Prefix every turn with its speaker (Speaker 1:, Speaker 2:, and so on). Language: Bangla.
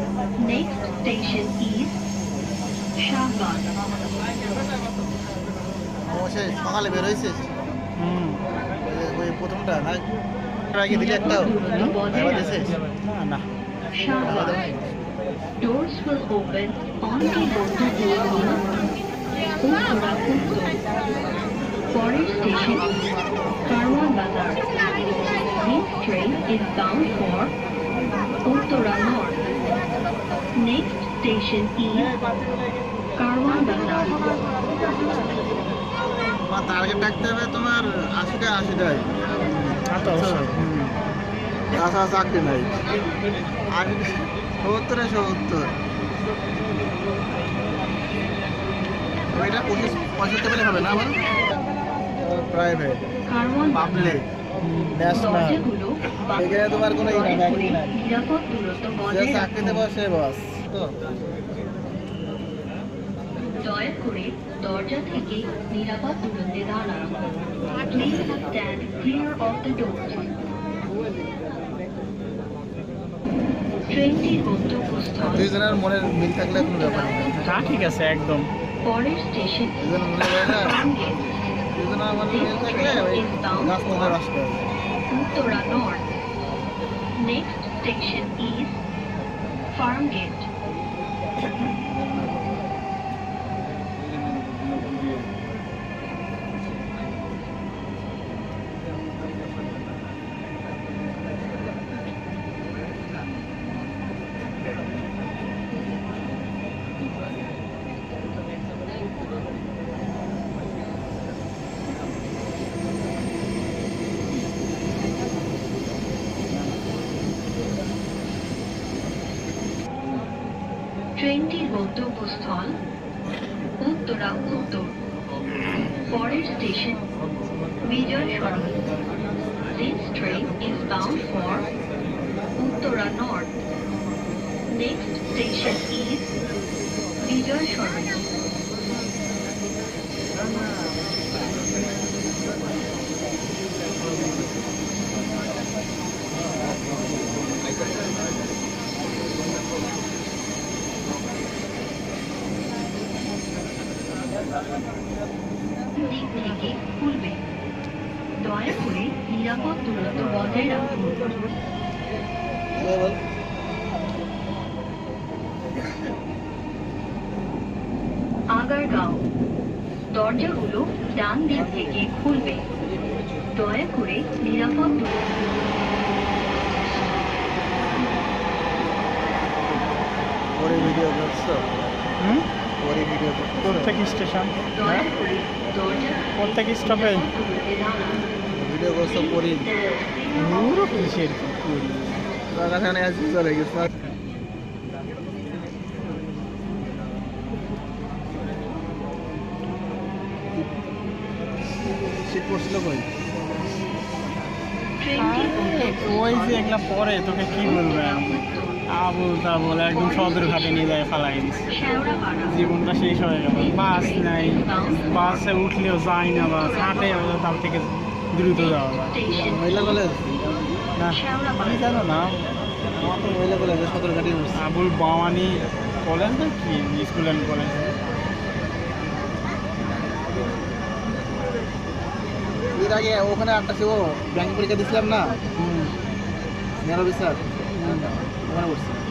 Speaker 1: Next station is Shahbaz.
Speaker 2: অবশ্যই সকালে বের হয়েছিস
Speaker 3: হুম
Speaker 2: ওই- প্রথমটা না আগে দিলি একটা
Speaker 3: না না
Speaker 1: Doors will open on the Bondapur Uttarakhand. Pore station is Karwan Bazar. This train is bound for Uttara North. Next station is
Speaker 2: target হবে তোমার আশিটা আশিটাই। তাছাড়া চাকরি নাই। আশি সত্তরে সত্তর। ওইটা পঁচিশ পঁয়ষট্টি পেলে হবে না আমার প্রাইভেট. পাবলিক ন্যাশনাল এখানে তোমার কোনো ই নাই,
Speaker 1: দয়া করে
Speaker 2: ব্যাগই নাই। চাকরিতে বসে বস। তো?
Speaker 1: দয়া করে দরজা থেকে নিরাপদ দূরত্বে দাঁড়ান please stand clear of the door ট্রেনটির গন্তব্যস্থল
Speaker 2: দুইজনের মনের মিল থাকলে কোনো ব্যাপার নেই।
Speaker 3: তা ঠিক আছে একদম।
Speaker 1: পরের স্টেশন।
Speaker 2: দুজন মনে যায় না দুজনের মনে মিল থাকলে ওই রাস্তাতে
Speaker 1: Uttara north next station is farm gate なるほど。ট্রেনটির গন্তব্যস্থল উত্তরা উত্তর পরের station Bijoy Sarani This train is bound for Uttara North. Next station is Bijoy Sharoni. দিক থেকে খুলবে। দয়া করে নিরাপদ দূরত্ব বজায় রাখুন। আগারগাঁও। দরজাগুলো ডান দিক থেকে খুলবে। দয়া করে নিরাপদ দূরত্ব
Speaker 2: ভিডিও
Speaker 3: হুম? প্রত্যেক স্টেশন
Speaker 1: করে
Speaker 3: প্রত্যেক স্টপে
Speaker 2: ভিডিও করছ পরে
Speaker 3: পুরো কিসের করি
Speaker 2: তোর কাছে অনেক আসি চলে গেছে। শীত পড়ছিল কই
Speaker 3: ওই যে এগুলা পরে তোকে কি বলবে? আমি আবুল তাবুল একদম সদর ঘাটে নিয়ে যায় ফালাই দিচ্ছে জীবনটা শেষ হয়ে গেল। বাস নাই। বাসে উঠলেও যায় না বাস। হাঁটে তার থেকে দ্রুত যাওয়া যায়।
Speaker 2: মহিলা কলেজ
Speaker 3: না। আমি জানো না।
Speaker 2: আমার তো মহিলা কলেজে সদর ঘাটি
Speaker 3: আবুল বাওয়ানি কলেজ না কি? স্কুল অ্যান্ড
Speaker 2: কলেজের আগে ওখানে আটটা ছিল ব্যাংক পরীক্ষা দিছিলাম না।
Speaker 3: হুম। হুম।
Speaker 2: ওখানে পড়ছি